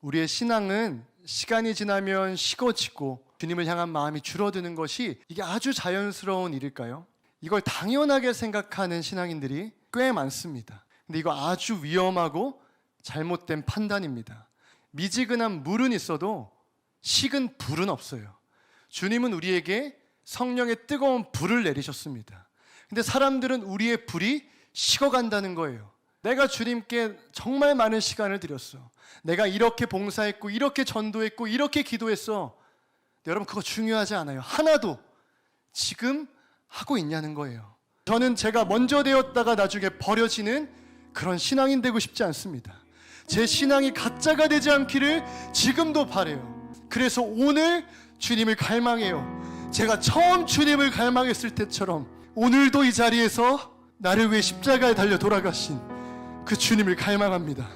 우리의 신앙은 시간이 지나면 식어지고 주님을 향한 마음이 줄어드는 것이 이게 아주 자연스러운 일일까요? 이걸 당연하게 생각하는 신앙인들이 꽤 많습니다. 근데 이거 아주 위험하고 잘못된 판단입니다. 미지근한 물은 있어도 식은 불은 없어요. 주님은 우리에게 성령의 뜨거운 불을 내리셨습니다. 근데 사람들은 우리의 불이 식어간다는 거예요. 내가 주님께 정말 많은 시간을 드렸어. 내가 이렇게 봉사했고, 이렇게 전도했고, 이렇게 기도했어. 여러분, 그거 중요하지 않아요. 하나도 지금 하고 있냐는 거예요. 저는 제가 먼저 되었다가 나중에 버려지는 그런 신앙인 되고 싶지 않습니다. 제 신앙이 가짜가 되지 않기를 지금도 바래요. 그래서 오늘 주님을 갈망해요. 제가 처음 주님을 갈망했을 때처럼 오늘도 이 자리에서 나를 위해 십자가에 달려 돌아가신 그 주님을 갈망합니다.